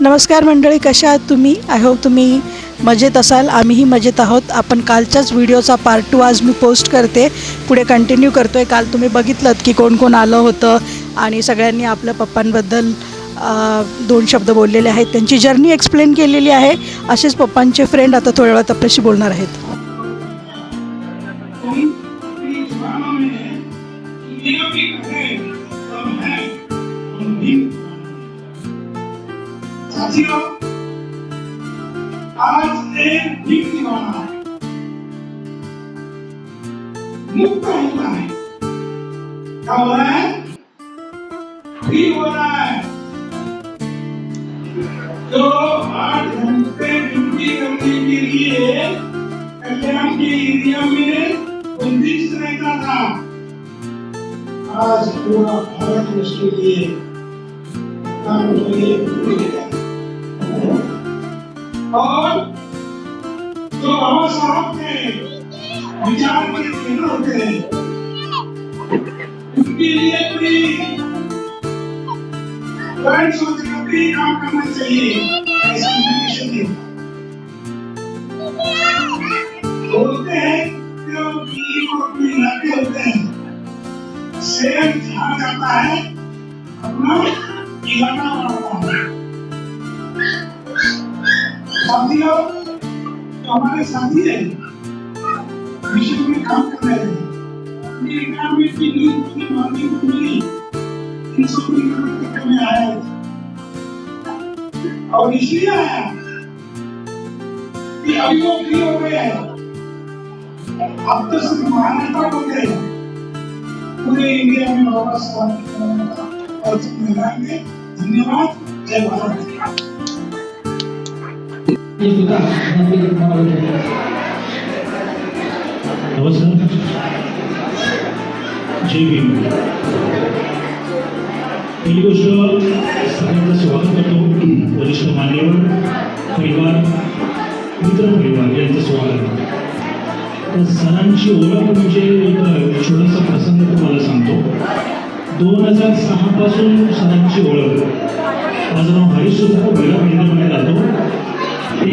नमस्कार मंडळी कशा आहात तुम्ही? आय होप तुम्ही मजेत असाल. आम्हीही मजेत आहोत. आपण कालच्याच व्हिडिओचा पार्ट टू आज मी पोस्ट करते. पुढे कंटिन्यू करतो आहे काल तुम्ही बघितलं की कोण कोण आलं होतं आणि सगळ्यांनी आपल्या पप्पांबद्दल दोन शब्द बोललेले आहेत. त्यांची जर्नी एक्सप्लेन केलेली आहे. असेच पप्पांचे फ्रेंड आता थोड्या वेळात आपल्याशी बोलणार आहेत. साथियों आज एक भी दीवाना है मुक्त हो रहा है क्या हो रहा है फ्री हो रहा है जो आठ घंटे ड्यूटी करने के लिए कल्याण के एरिया में बंदिश रहता था आज पूरा भारत उसके लिए काम के लिए और जो बाबा साहब के विचार के केंद्र होते हैं, उनके लिए भी स्वयं सोच कर भी काम करना चाहिए। ऐसा इंडिकेशन नहीं। बोलते हैं कि जो दिल्ली को अपने इलाके होते हैं शेर जहाँ जाता है, अपना इलाका बढ़ाता है। साथियों जो हमारे साथी है। मिशन में काम कर रहे हैं। अपनी रिटायरमेंट की नींद पूरी मांगी को मिली तीन सौ किलोमीटर में आया। और इसलिए आया कि अभी वो फ्री हो गए हैं। अब तो सिर्फ़ महाराष्ट्र हो गए पूरे इंडिया में साहब और धन्यवाद। जय भारत। नमस्कार. जय भीम. पहिली गोष्ट सगळ्यांचं स्वागत करतो वरिष्ठ मान्यवर परिवार मित्र परिवार यांचं स्वागत. तर सरांची ओळख म्हणजे एक छोटासा प्रसंग तुम्हाला सांगतो. दोन हजार सहापासून सरांची ओळख. माझं नाव हरीश सुद्धा वेळा महिन्यामध्ये राहतो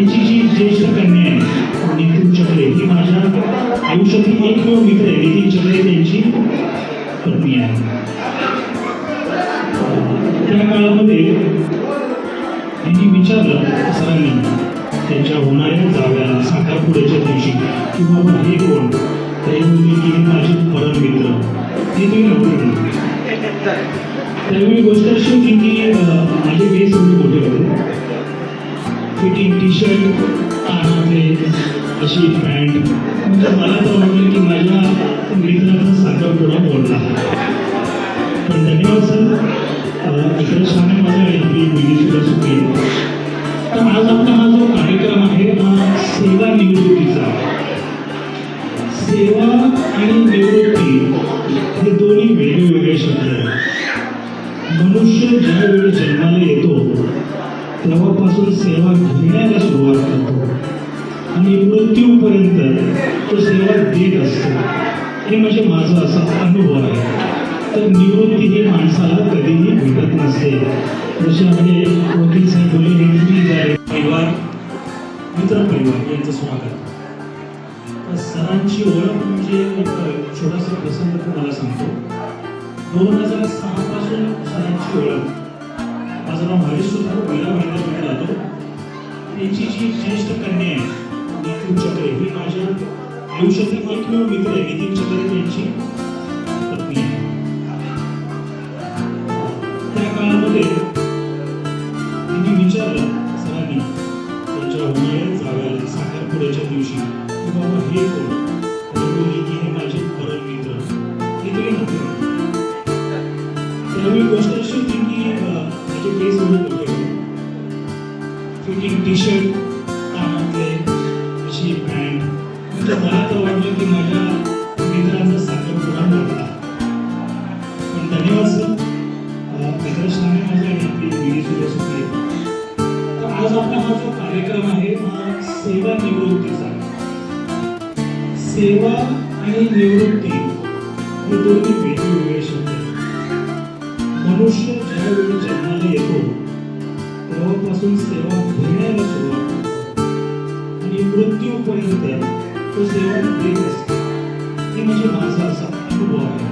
त्यांची जी ज्येष्ठ कन्या आहे नितीन चक्रे ही माझ्या आयुष्यातील एकमेव मित्र आहे नितीन चक्रे त्यांची पत्नी आहे. त्या काळामध्ये तिने विचारलं सरांनी त्यांच्या होणाऱ्या जाव्याला साखरपुड्याच्या दिवशी किंवा हे कोण? तर हे की माझे परम मित्र. ते तुम्ही नव्हते त्यावेळी गोष्ट अशी होती की माझे बेस मोठे होते. फिटिंग टी शर्ट कानातले अशी पॅन्ट म्हणजे मला तर वाटलं की माझ्या मित्राचा साखरपुडा बोलला. पण धन्यवाद सर इकडे छान माझं आहे आपली सुद्धा सुखी तर आज आपला हा जो कार्यक्रम आहे हा सेवा निवृत्तीचा. सेवा आणि निवृत्ती हे दोन्ही वेगवेगळे शब्द आहेत. मनुष्य ज्यावेळी जन्माला येतो तेव्हापासून सेवा घेण्याला सुरुवात करतो. आणि मृत्यूपर्यंत तो सेवा देत असतो. हे म्हणजे माझा असा अनुभव आहे. तर निवृत्ती ही माणसाला कधीही भेटत नसते. जसे आपले वकील साहेब बोलले परिवार मित्र परिवार यांचं स्वागत. सरांची ओळख म्हणजे एक छोटासा प्रसंग तुम्हाला सांगतो. दोन हजार सहापासून सरांची ओळख. माझं नाव हरीश सुद्धा मिळत जातो. राहतो त्यांची जी ज्येष्ठ कन्या आहे नितीन चक्रे ही माझ्या आयुष्यातील एकमेव मित्र आहे नितीन चक्रे त्यांची पत्नी त्या काळामध्ये त्यांनी विचारलं सरांनी त्यांच्या उन्हाळ्यात जाव्याला साखरपुड्याच्या दिवशी की बाबा हे कोण? फिटिंग टी शर्ट कामातले अशी पॅन्ट म्हणजे मला तर वाटलं की माझ्या मित्राचा साखरपुडा मोडला पण धन्यवाद सर प्रदर्शनाने माझ्या आणि आपली मुलगी सुद्धा आज आपला हा जो कार्यक्रम आहे हा सेवा निवृत्तीचा. सेवा आणि निवृत्ती हे दोन्ही वेगवेगळे शब्द मनुष्य ज्यावेळी जन्माला येतो तेव्हापासून सेवा घेण्याला सुरुवात आणि मृत्यूपर्यंत तो सेवा देत असतो हे म्हणजे माझा असा अनुभव आहे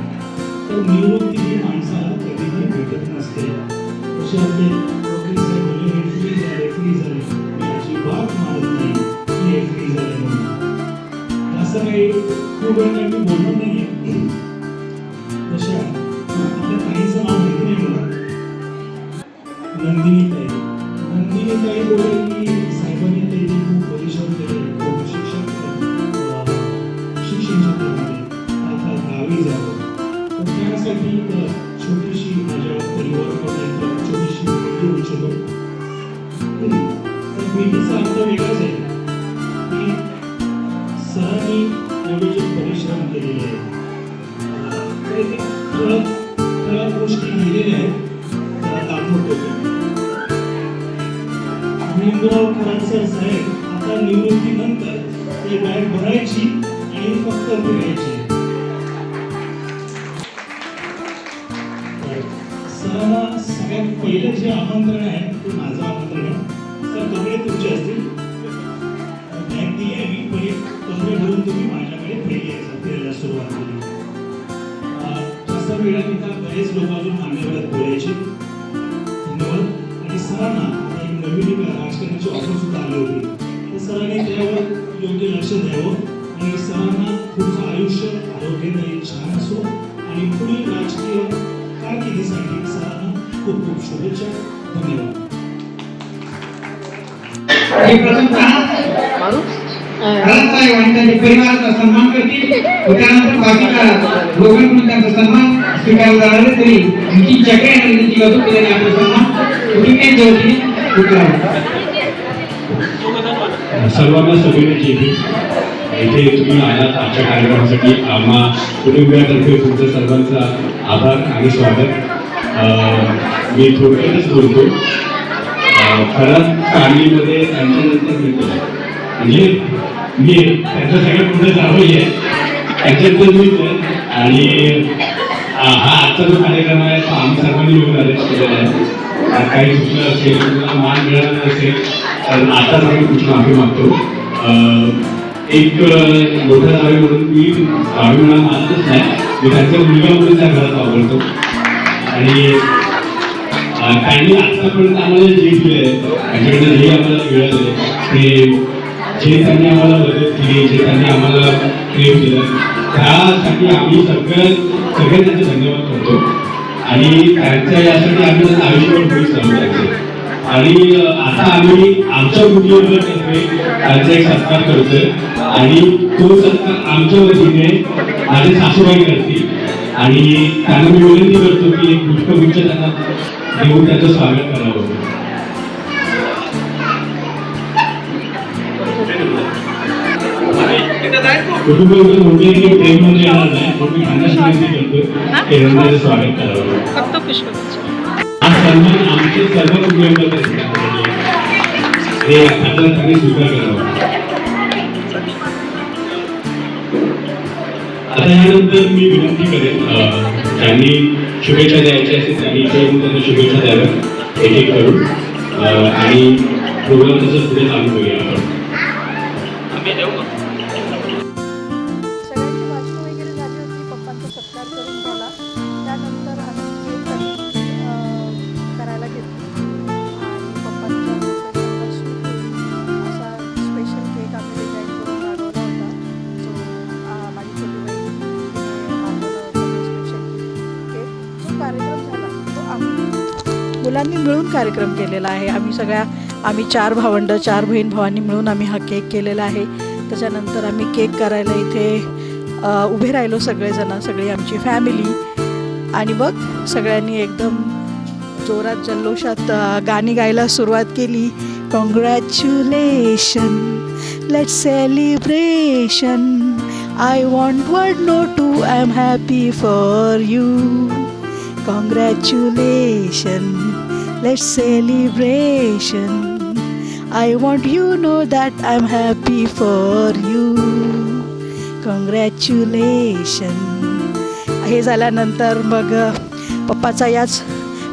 तर निवृत्ती ही माणसाला कधीही भेटत नसते जसे आपले वकील साहेब बोलले हे झाले फ्री झाले मी अजिबात मानत नाही की हे झाले म्हणून असं काही खूप वेळ मी बोललो नाहीये सरांनी नियोजित परिश्रम केलेले आहेत. ठळक ठळक गोष्टी लिहिलेल्या आहेत त्या दाखवतो भीमराव कराडसर साहेब आता निवृत्तीनंतर ते बॅग भरायची आणि फक्त फिरायची सरांना सगळ्यात पहिलं जे आमंत्रण आहे ते माझं सुरुवात केली. जास्त वेळा तिथं बरेच लोक अजून मान्यवरात बोलायचे. धन्यवाद आणि सरांना एक नवीन राजकारणाची ऑफर सुद्धा आली होती. तर सरांनी त्यावर योग्य लक्ष द्यावं आणि सरांना पुढचं आयुष्य आरोग्यदायी छान असो आणि पुढील राजकीय कारकिर्दीसाठी सरांना खूप खूप शुभेच्छा. धन्यवाद. प्रथमतः राजसाहेब आणि त्यांच्या परिवाराचा सन्मान करतील व त्यानंतर बाकीच्या लोकांकडून त्यांचा सन्मान स्वीकारला जाणार आहे. तरी नितीन चक्रे आणि नितीन गौतम केल्याने आपला सन्मान कुटुंबियांच्या वतीने उचलावा सर्वांना शुभेच्छा इथे तुम्ही आलात आजच्या कार्यक्रमासाठी. आम्हा कुटुंबियातर्फे तुमचं सर्वांचा आभार आणि स्वागत. मी थोडक्यातच बोलतो खरंच सांगलीमध्ये त्यांच्यानंतर मिळतो म्हणजे मी त्यांचं सगळं पुढे जावं आहे त्यांच्यानंतर मीच आहे आणि हा आजचा जो कार्यक्रम आहे तो आम्ही सर्वांनी मिळून arrange केलेला आहे काही चुकलं असेल तुम्हाला मान मिळाला नसेल तर आताच आम्ही तुमची माफी मागतो एक मोठ्या मोठा जावे म्हणून मी गावी मला मानतच नाही. मी त्यांचा मुलगा म्हणून त्या घरात वापरतो आणि त्यांनी आत्तापर्यंत आम्हाला जे दिले त्यांच्याकडनं जे आम्हाला मिळाले. ते जे त्यांनी आम्हाला मदत केली जे त्यांनी आम्हाला प्रेम दिलं त्यासाठी आम्ही सगळं सगळे त्यांचे धन्यवाद करतो. आणि त्यांच्या यासाठी आम्ही त्यांचं आयुष्यभर पुढे चालू आणि आता आम्ही आमच्या कुटुंबातर्फे त्यांचा एक सत्कार करतोय. आणि तो सत्कार आमच्या वतीने माझे सासूबाई करतील. आणि त्यांना मी विनंती करतो की एक पुष्पगुच्छ त्यांना देऊन त्याचं स्वागत करावं. प्रेम म्हणजे येणार नाही पण मी त्यांना विनंती करतो स्वागत करावं फक्त सन्मान आमचे सर्व हे त्यांनी स्वीकार आता यानंतर मी विनंती करेन शुभेच्छा द्यायच्या असेल त्यांनी इथे त्यांना शुभेच्छा द्याव्या एक एक करून आणि प्रोग्राम तसं पुढे चालू करूया आपण. मुलांनी मिळून कार्यक्रम केलेला आहे. आम्ही सगळ्या आम्ही चार भावंड चार बहीण भावांनी मिळून आम्ही हा केक केलेला आहे. त्याच्यानंतर आम्ही केक करायला इथे उभे राहिलो सगळेजण सगळी आमची फॅमिली आणि मग सगळ्यांनी एकदम जोरात जल्लोषात गाणी गायला सुरुवात केली. Congratulation let celebration I want world know to I am happy for you congratulation let's celebration I want you know that I'm happy for you. Congratulation. हे झाल्यानंतर मग पप्पाचा याच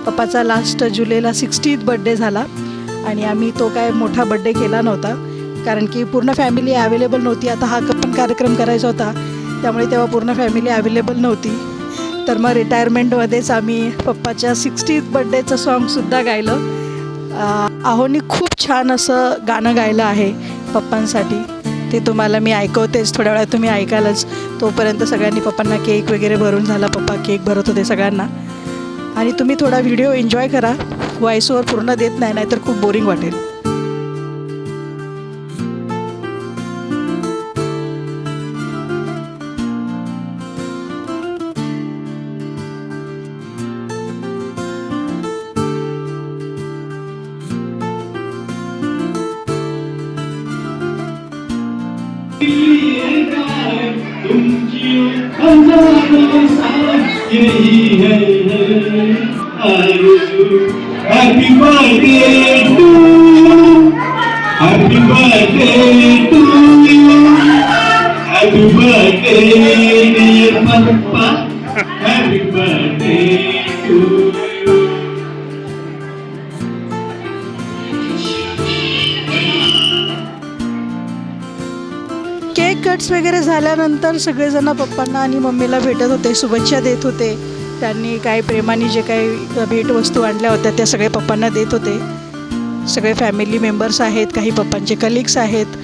पप्पाचा लास्ट जुलैला सिक्स्टीथ बड्डे झाला. आणि आम्ही तो काय मोठा बड्डे केला नव्हता. कारण की पूर्ण फॅमिली अवेलेबल नव्हती. आता हा पण कार्यक्रम करायचा होता. त्यामुळे तेव्हा पूर्ण फॅमिली अवेलेबल नव्हती. तर मग रिटायरमेंटमध्येच आम्ही पप्पाच्या सिक्स्टी बड्डेचं सॉन्गसुद्धा गायलं. आहोनी खूप छान असं गाणं गायलं आहे पप्पांसाठी. ते तुम्हाला मी ऐकवतेच थोड्या वेळात तुम्ही ऐकालच. तोपर्यंत सगळ्यांनी पप्पांना केक वगैरे भरून झाला पप्पा केक भरत होते सगळ्यांना. आणि तुम्ही थोडा व्हिडिओ एन्जॉय करा. व्हॉइसवर पूर्ण देत नाही नाहीतर खूप बोरिंग वाटेल. Happy birthday to you. Happy birthday to you. Happy birthday, dear Papa. Happy birthday to you. Cuts वगैरे झाल्यानंतर सगळेजण पप्पांना आणि मम्मीला भेटत होते शुभेच्छा देत होते. त्यांनी काही प्रेमाने जे काही भेटवस्तू आणल्या होत्या त्या सगळे पप्पांना देत होते. सगळे फॅमिली मेंबर्स आहेत काही पप्पांचे कलिग्स आहेत.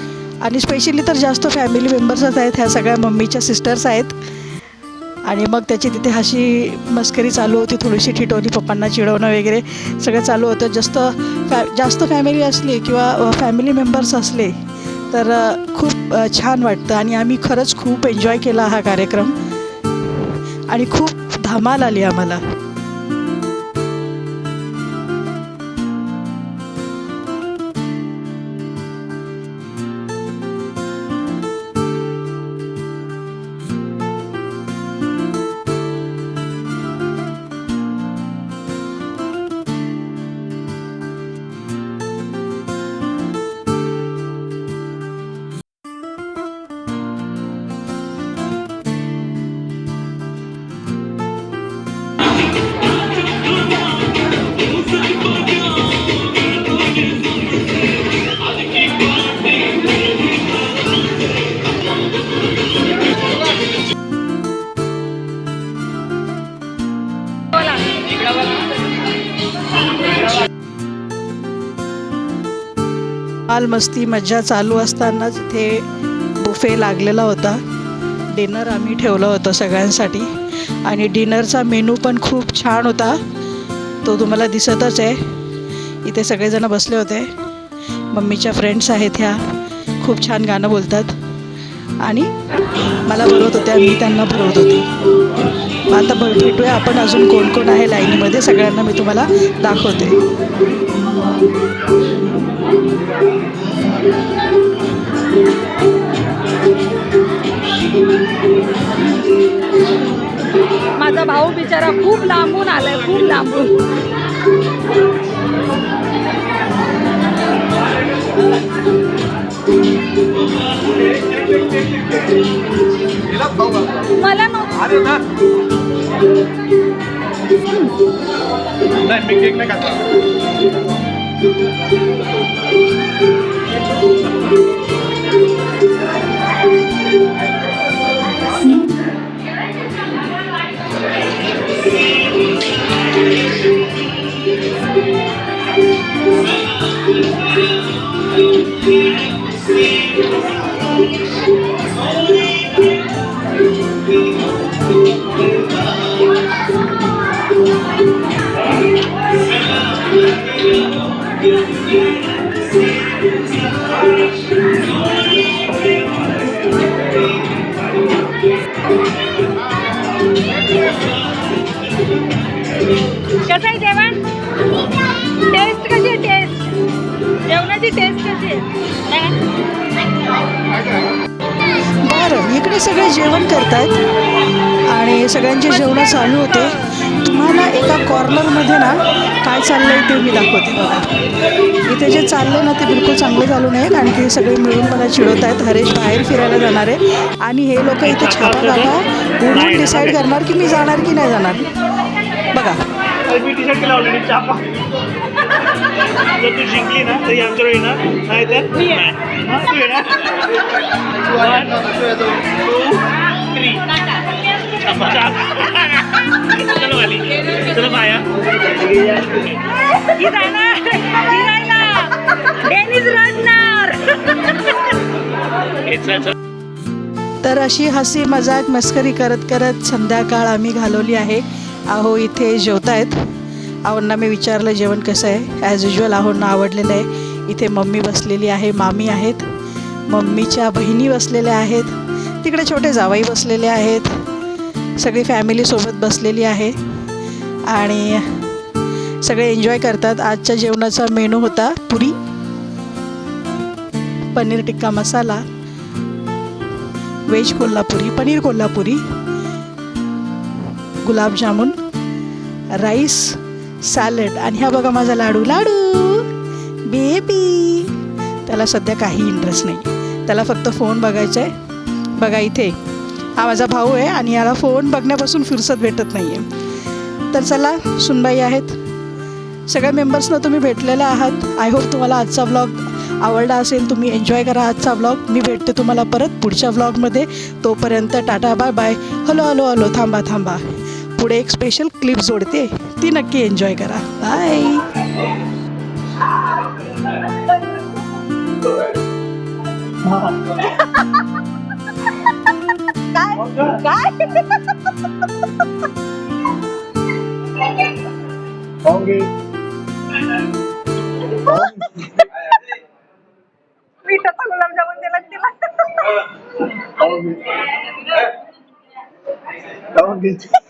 आणि स्पेशली तर जास्त फॅमिली मेंबर्सच आहेत ह्या सगळ्या मम्मीच्या सिस्टर्स आहेत. आणि मग त्याची तिथे हशी मस्करी चालू होती थोडीशी ठिटवली पप्पांना चिडवणं वगैरे सगळं चालू होतं. जास्त फॅ जास्त फॅमिली असली किंवा फॅमिली मेंबर्स असले तर खूप छान वाटतं आणि आम्ही खरंच खूप एन्जॉय केला हा कार्यक्रम. आणि खूप धमाल आली आम्हाला. माल मस्ती मज्जा चालू असतानाच इथे बुफे लागलेला होता डिनर आम्ही ठेवलं होतं सगळ्यांसाठी. आणि डिनरचा मेनू पण खूप छान होता. तो तुम्हाला दिसतच आहे. इथे सगळेजण बसले होते. मम्मीच्या फ्रेंड्स आहेत ह्या. खूप छान गाणं बोलतात. आणि मला भरवत होत्या मी त्यांना भरवत होते. आता भ- भेटूया आपण अजून कोण कोण आहे लाईनीमध्ये. सगळ्यांना मी तुम्हाला दाखवते. माझा भाऊ बिचारा खूप लांबून आलाय खूप लांबून. मला नाही मी केक नाही कसं सगळे जेवण करतायत आणि सगळ्यांचे जेवणं चालू होते. तुम्हाला एका कॉर्नरमध्ये ना काय चाललंय ते मी दाखवते बघा. इथे जे चाललंय ना ते बिलकुल चांगलं चालू नाही कारण की सगळे मिळून मला चिडवत आहेत हरेश बाहेर फिरायला जाणार आहे. आणि हे लोक इथे छापा काढा उडून डिसाईड करणार की मी जाणार की नाही जाणार. बघा. जर तू जिंकली ना तरी येणार नाही तर तू येणार. चलो वाली चल. तर अशी हसी मजाक मस्करी करत करत संध्याकाळ आम्ही घालवली आहे आहो इथे जेवतायत आहोंना मी विचारलं जेवण कसं आहे? ॲज युजल आहोंना आवडलेलं आहे. इथे मम्मी बसलेली आहे मामी आहेत. मम्मीच्या बहिणी बसलेल्या आहेत. तिकडे छोटे जावाई बसलेले आहेत. सगळी फॅमिलीसोबत बसलेली आहे. आणि सगळे एन्जॉय करतात. आजच्या जेवणाचा मेनू होता puri paneer tikka masala veg Kolhapuri paneer Kolhapuri gulab jamun rice salad. आणि हा बघा माझा लाडू. लाडू. बेबी. त्याला सध्या काही इंटरेस्ट नाही. त्याला फक्त फोन बघायचा आहे. बघा इथे. हा माझा भाऊ आहे आणि याला फोन बघण्यापासून फुरसत भेटत नाही आहे तर चला सुनबाई आहेत. सगळ्या मेंबर्सना तुम्ही भेटलेल्या आहात. आय होप तुम्हाला आजचा ब्लॉग आवडला असेल. तुम्ही एन्जॉय करा आजचा व्लॉग मी भेटते तुम्हाला परत पुढच्या व्लॉगमध्ये तोपर्यंत Tata bye bye hello hello hello. थांबा थांबा. पुढे एक स्पेशल क्लिप जोडते. ती नक्की एन्जॉय करा. Bye Don't get